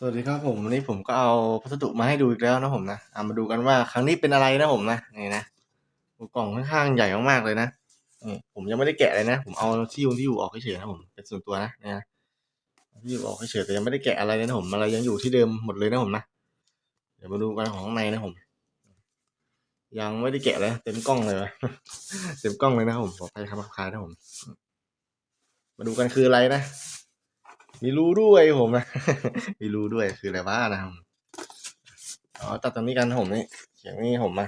สวัสดีครับผมวันนี้ผมก็เอาพัสดุมาให้ดูอีกแล้วนะผมนะเอามาดูกันว่าครั้งนี้เป็นอะไรนะผมนะนี่นะกล่องค่อนข้างใหญ่มากๆเลยนะผมยังไม่ได้แกะเลยนะ ผมเอาที่อยู่ที่อยู่ออกเฉยๆนะผมเป็นส่วนตัวนะเนี่ยนะที่อยู่ออกเฉยๆแต่ยังไม่ได้แกะอะไรเลยนะผมอะไรยังอยู่ที่เดิมหมดเลยนะผมนะเดี๋ยวมาดูกันของข้างในนะผม ยังไม่ได้แกะเลยเต็มกล้องเลยวะเต็มกล้องเลยนะผมขออภัยครับคายนะผม มาดูกันคืออะไรนะ มีรูด้วยผมนะ มีรูด้วยคืออะไรวะนะครับอ๋อตัดตรงนี้กันผมนี่เขียงนี่ผมมา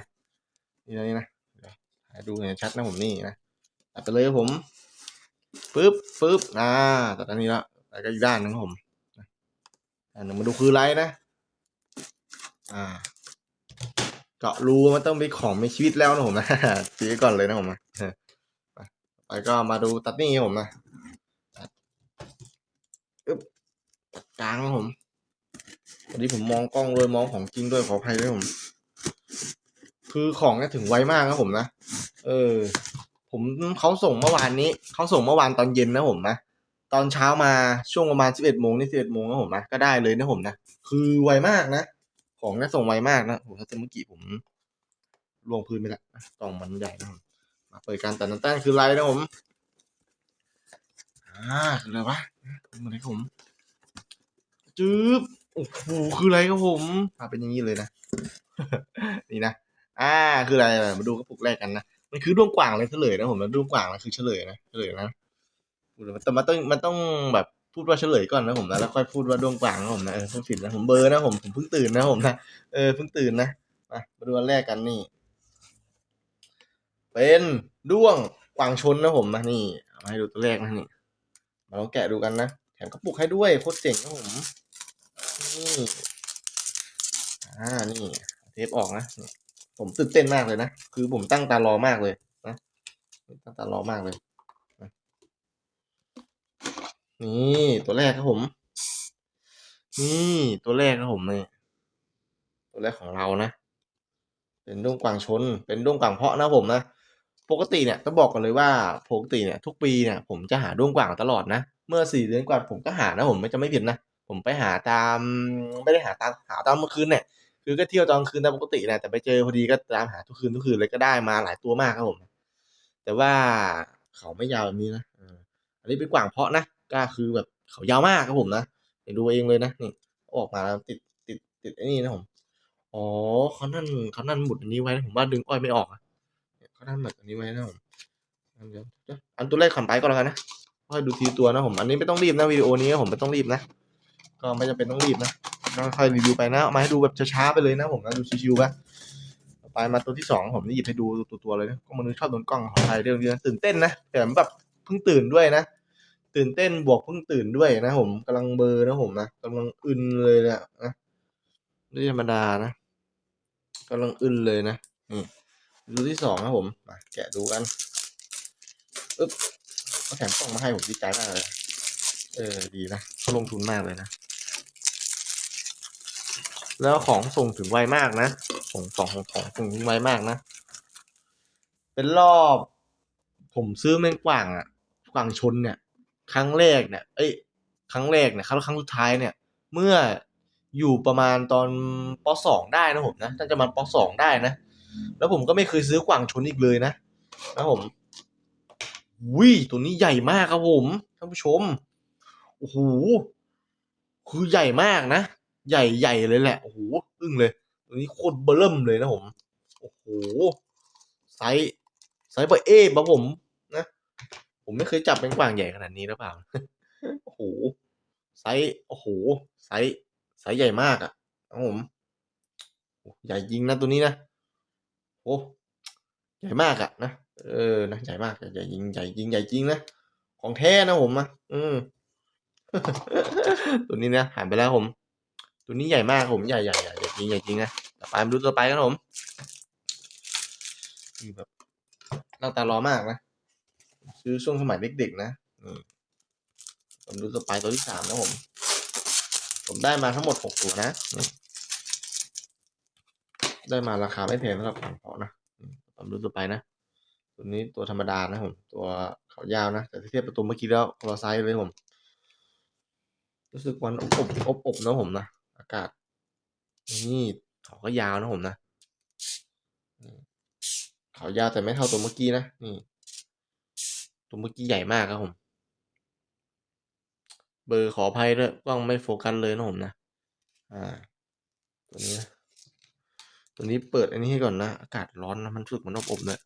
นี่นะนี่นะเดี๋ยวให้ดูเห็นชัดนะผมนี่นะตัดไปเลยผมปึ๊บปึ๊บอ่าตัดอันนี้ละแล้วก็อีกด้านหนึงผมอันหนึ่งมาดูคือไรนะ อ่าเจาะรูมันต้องเป็นของมีชีวิตแล้วนะผมนะตีก่อนเลยนะผมนะไปก็มาดูตัดนี่ผมนะ กลางครับผมวันนี้ผมมองกล้องด้วยมองของจริงด้วยขออภัยด้วยผม คือของเนี่ยถึงไวมากครับผมนะเออ ผมเขาส่งเมื่อวานนี้เขาส่งเมื่อวานตอนเย็นนะผมนะตอนเช้ามาช่วงประมาณสิบเอ็ดโมงนี่สิบเอ็ดโมงนะผมนะก็ได้เลยนะผมนะคือไวมากนะของเนี่ยส่งไวมากนะโอ้โหถ้าเมื่อกี้ผมลงพื้นไปละกล่องมันใหญ่นะผมมาเปิดการตัดน้ำตาลคือไรนะผม อ่าคืออะไรวะคืออะไรครับผมจืบโอ้โหคืออะไรครับผมมาเป็นอย่างนี้เลยนะ นี่นะอ่า คืออะไรมาดูกระปุกแรกกันนะมันคือด้วงกว่างเลยเฉลยนะผมแล้วด้วงกว่างนะคือเฉลยนะเฉลยนะแต่มันต้องมันต้องแบบพูดว่าเฉลยก่อนนะผมนะแล้วค่อยพูดว่าด้วงกว่างนะผมนะเออผมผิดนะผมเบอร์นะผมผมเพิ่งตื่นนะผมนะเออเพิ่งตื่นนะมามาดูอันแรกกันนี่ เป็นด้วงกว่างชนนะผมนะนี่มาให้ดูตัวแรกนะนี่ มาลองแกะดูกันนะ แถมกระปุกให้ด้วยโคตรเจ๋งนะผมนี่อ่านี่เทปออกนะผมตื่นเต้นมากเลยนะ คือผมตั้งตารอมากเลยนะตั้งตารอมากเลย นี่ตัวแรกครับผม นี่ตัวแรกครับผมเนี่ยตัวแรกของเรานะ เป็นด้วงกวางชน เป็นด้วงกวางเพาะนะผมนะ ปกติเนี่ยต้องบอกกันเลยว่าปกติเนี่ยทุกปีเนี่ยผมจะหาด้วงกว่างตลอดนะ เมื่อสี่เดือนก่อนผมก็หานะผมไม่จะไม่ผิดนะ ผมไปหาตามไม่ได้หาตามหาตามเมื่อคืนเนี่ยคือก็เที่ยวตอนคืนตามปกติแหละแต่ไปเจอพอดีก็ตามหาทุกคืนทุกคืนเลยก็ได้มาหลายตัวมากครับผม แต่ว่าเขาไม่ยาวแบบนี้นะอันนี้เป็นกว่างเพาะนะก็คือแบบเขายาวมากครับผมนะเดี๋ยวดูเองเลยนะนี่ออกมาแล้วติดติดติดไอ้นี่นะผมอ๋อเขานั่นเขานั่นหมุดอันนี้ไว้นะผมว่าดึงอ้อยไม่ออกอะ เขานั่นแบบอันนี้ไว้นะผมอันตัวแรกขันไปก็แล้วกันนะค่อยดูทีตัวนะผม อันนี้ไม่ต้องรีบนะวิดีโอนี้ผมไม่ต้องรีบนะ ก็ไม่จำเป็นต้องรีบนะก็ค่อยรีวิวไปนะเอามาให้ดูแบบช้าๆไปเลยนะผมนะดูชิวๆไปไปมาตัวที่สองผมนี่หยิบให้ดูตัวๆเลยนะก็มันชอบโดนกล้องของไทยเรื่องนี้ตื่นเต้นนะแต่แบบเพิ่งตื่นด้วยนะตื่นเต้นบวกเพิ่งตื่นด้วยนะผมกำลังเบอร์นะผมนะกำลังอึนเลยเนี่ยนะไม่ธรรมดานะกำลังอึนเลยนะนี่ ดูที่สองนะผมมาแกะดูกันอึ๊บเขาแถมกล้องมาให้ผมดีใจมากเลยเออดีนะเขาลงทุนมากเลยนะ แล้วของส่งถึงไวมากนะส่งสองของของส่งถึงไวมากนะ เป็นรอบ ผมซื้อแมงกว่างอะกว่างชนเนี่ย ครั้งแรกเนี่ย เอ้ยครั้งแรกเนี่ยครั้งครั้งสุดท้ายเนี่ย เมื่ออยู่ประมาณตอนปสองได้นะผมนะน่าจะมาปสองได้นะ แล้วผมก็ไม่เคยซื้อกว่างชนอีกเลยนะนะผมวิตัวนี้ใหญ่มากครับผมท่านผู้ชมโอ้โหคือใหญ่มากนะ ใหญ่ใหญ่เลยแหละโอ้โหอึ้งเลย ตัวนี้โคตรเบอร์เริ่มเลยนะผมโอ้โหไซส์ไซส์เบอร์เอฟะผมนะ ผมไม่เคยจับเป็นกวางใหญ่ขนาดนี้หรือเปล่าโอ้โหไซส์โอ้โหไซส์ไซส์ใหญ่มากอะ่ะครับผมใหญ่จริงนะตัวนี้นะ โอ้ใหญ่มากอะนะเออนะใหญ่มากใหญ่จริงใหญ่จริงใหญ่จริงนะของแท้นะผมอะอืมตัวนี้นะหายไปแล้วผม ตัวนี้ใหญ่มากผมใหญ่ใหญ่ใหญ่จริงใหญ่จริงนะต่อไปมาดูตัวไปกันผมคือแบบหน้าตารอมากนะซื้อช่วงสมัยเด็กๆนะผมดูตัวไปตัวที่สามนะผม ผมได้มาทั้งหมดหกตัวนะ ได้มาราคาไม่แพงสำหรับของเพาะนะอืมผมดูตัวไปนะ ตัวนี้ตัวธรรมดานะผม ตัวเขายาวนะ แต่ถ้าเทียบกับตัวเมื่อกี้แล้วคนละไซส์เลยผม รู้สึกวันอบอบอบอบนะผมนะ อากาศ นี่เขาก็ยาวนะผมนะ เขายาวแต่ไม่เท่าตัวเมื่อกี้นะ นี่ ตัวเมื่อกี้ใหญ่มากครับผม เบอร์ขออภัยด้วยกล้องไม่โฟกัสเลยนะผมนะ อ่า ตัวนี้นะ ตัวนี้เปิดอันนี้ให้ก่อนนะ อากาศร้อนนะมันฝึกมันอบอบเลย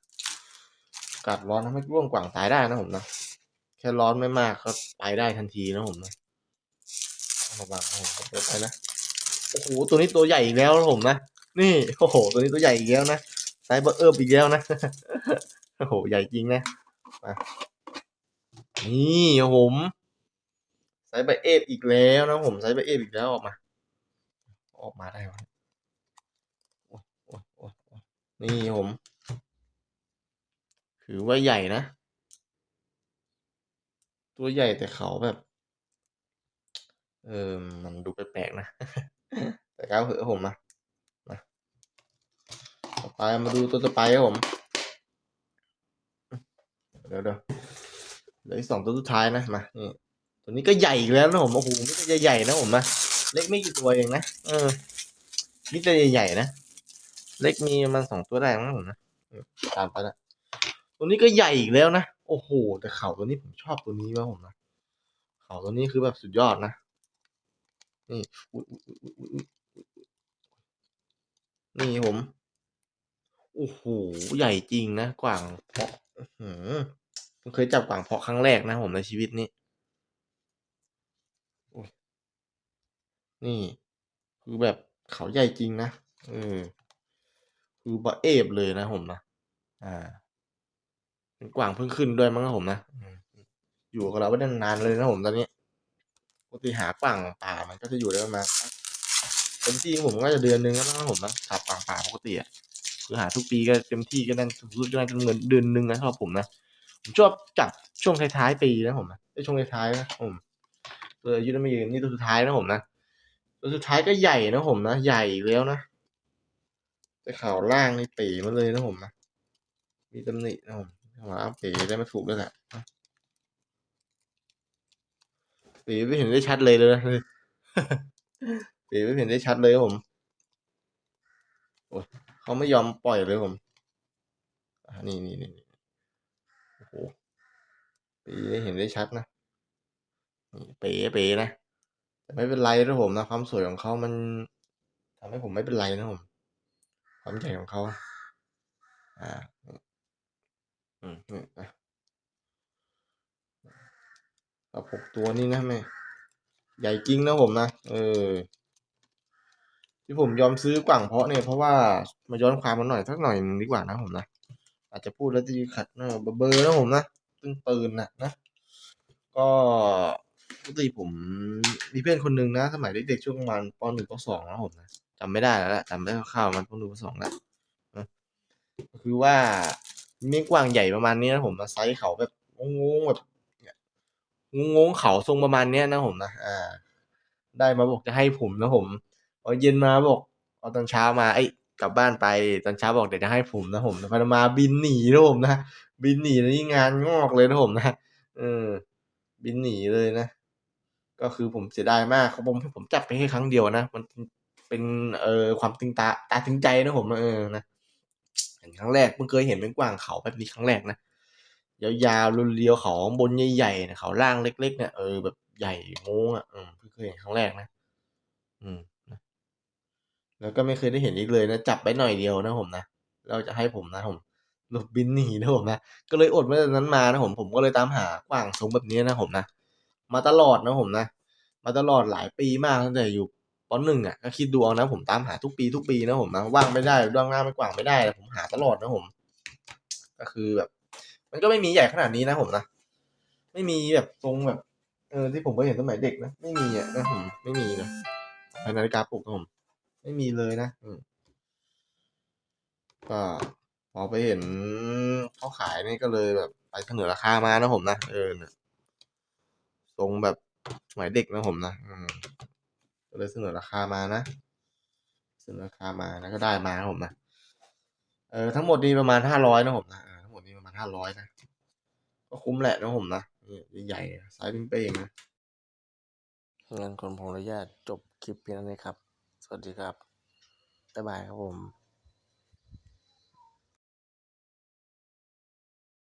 อากาศร้อนทำให้ร่วงกว่างตายได้นะผมนะแค่ร้อนไม่มากก็ไปได้ทันทีนะผมนะระวังนะผมเปิดไปนะโอ้โหตัวนี้ตัวใหญ่อีกแล้วนะผมนะนี่โอ้โห ตัวนี้ตัวใหญ่อีกแล้วนะไซส์เบอร์เอิบอีกแล้วนะโอ้โหใหญ่จริงนะมานี่ผมไซส์เบอร์เอฟอีกแล้วนะผมไซส์เบอร์เอฟอีกแล้วออกมา ออกมาได้วะโอ้ยโอ้ยโอ้ยโอ้ย นี่ผมถือว่าใหญ่นะ ตัวใหญ่แต่เขาแบบ เออมันดูแปลกๆนะ แต่ก้าวเหอะผมมามาต่อไปมาดูตัวต่อไปครับผมเดี๋ยวเดี๋ยวเหลืออีกสองตัวสุดท้ายนะมานี่ตัวนี้ก็ใหญ่อีกแล้วนะผมโอ้โหมิตรใหญ่ๆนะผมนะเล็กไม่กี่ตัวเองนะเออมิตรใหญ่ๆนะ เล็กมีมันสองตัวได้มั้งผมนะตามไปนะตัวนี้ก็ใหญ่อีกแล้วนะ โอ้โห แต่เขาตัวนี้ผมชอบตัวนี้มากผมนะ เขาตัวนี้คือแบบสุดยอดนะ นี่นี่ผม โอ้โห ใหญ่จริงนะกว่างเพาะผมเคยจับกว่างเพาะครั้งแรกนะผมในชีวิตนี้นี่ คือแบบเขาใหญ่จริงนะเออ คือบะเอฟเลยนะผมนะอ่าเป็นกว่างเพิ่งขึ้นด้วยมั้งครับผมนะอืมอยู่กับเราไว้นานๆเลยนะผมตอนนี้ปกติหากว่างป่ามันก็จะอยู่ได้ประมาณเต็มที่ของผมก็จะเดือนนึงแล้วนะผมนะจับกว่างป่าปกติอะคือหาทุกปีก็เต็มที่ก็นั่นสูงสุดก็น่าจะเงินเดือนนึงนะครับผมนะผมชอบจับช่วงท้ายๆปีนะผมนะไอ้ช่วงท้ายๆนะผมตัวอายุนั้นไม่ยืนนี่ตัวสุดท้ายนะผมนะตัวสุดท้ายก็ใหญ่นะผมนะใหญ่อีกแล้วนะ แต่ข่าวล่างนี่ปีมาเลยนะผมนะ มีตำหนินะผมข่าวล่างปีได้มาถูกด้วยแหละปีไม่เห็นได้ชัดเลยเลยนะปีไม่เห็นได้ชัดเลยผมโอ้ยเขาไม่ยอมปล่อยเลยผมนี่นี่นี่โอ้โหปีได้เห็นได้ชัดนะนี่เป๋เป๋นะแต่ไม่เป็นไรนะผมนะ ความสวยของเขามันทำให้ผมไม่เป็นไรนะผม ความใหญ่ของเขาอ่าอืมนี่นะกับหกตัวนี่นะแม่ใหญ่จริงนะผมนะเออ ที่ผมยอมซื้อกว่างเพราะเนี่ยเพราะว่ามาย้อนความมันหน่อยสักหน่อยนึงดีกว่านะผมนะอาจจะพูดแล้วจะขัดเนะเบอร์นะผมนะตึงปืนนะนะ ก็ปกติผมมีเพื่อนคนหนึ่งนะ สมัยเด็กๆช่วงประมาณปหนึ่งปสองนะผมนะำไม่ได้แล้วแหละจำได้คร่าวๆมันปหนึ่งปสองแล้วนะก็คือว่ามีกวางใหญ่ประมาณนี้นะผมนะไซส์เขาแบบงงๆแบบงงๆเขาทรงประมาณเนี้ยนะผมนะอ่า ได้มาบอกจะให้ผมนะผมพอาเย็นมาบอกเอาตอนเช้ามาไอ้กลับบ้านไปตอนเช้าบอกเดี๋ยวจะให้ผมนะผมพอมาบินหนีนะผมนะบินหนีแล้วนี่งานงอกเลยนะผมนะเออ บินหนีเลยนะ ก็คือผมเสียดายมากเขาผมผมจับไปแค่ครั้งเดียวนะมัน เป็นเอ่อความตึงตาตาถึงใจนะผมเออนะเห็นครั้งแรกเพิ่งเคยเห็นเป็นกวางเขาแบบนี้ครั้งแรกนะยาวๆเรียวเขาบนใหญ่ๆนะเขาล่างเล็ก ๆ เนี่ยเออแบบใหญ่โง้งอะอืมเพิ่งเคยเห็นครั้งแรกนะ อืมนะแล้วก็ไม่เคยได้เห็นอีกเลยนะจับไปหน่อยเดียวนะผมนะเราจะให้ผมนะผมหลบบินหนีนะผมนะก็เลยอดมาจากนั้นมานะผมผมก็เลยตามหากว่างทรงแบบนี้นะผมนะมาตลอดนะผมนะมาตลอดหลายปีมากตั้งแต่อยู่ ปหนึ่งอะก็คิดดูเอานะผมตามหาทุกปีทุกปีนะผมนะว่างไม่ได้ว่างหน้าไม่กว่างไม่ได้แต่ผมหาตลอดนะผม ก็คือแบบ มันก็ไม่มีใหญ่ขนาดนี้นะผมนะไม่มีแบบทรงแบบเออที่ผมเคยเห็นสมัยเด็กนะไม่มีอะนะผมไม่มีนะภานาฬิกาปลุกนะผม ไม่มีเลยนะอืมก็พอไปเห็นเขาขายนี่ก็เลยแบบ ไปเสนอราคามานะผมนะเออเนี่ยทรงแบบสมัยเด็กนะผมนะอืม ก็เลยเสนอราคามานะ เสนอราคามานะก็ได้มาผมนะเออทั้งหมดนี้ประมาณห้าร้อยนะผมนะออทั้งหมดนี้ประมาณห้าร้อยนะ ก็คุ้มแหละนะผมนะใหญ่ๆไซส์เป้งๆนะงั้นคนผมอนุญาตจบคลิปเพียงนี้ครับ สวัสดีครับบ๊ายบายครับผม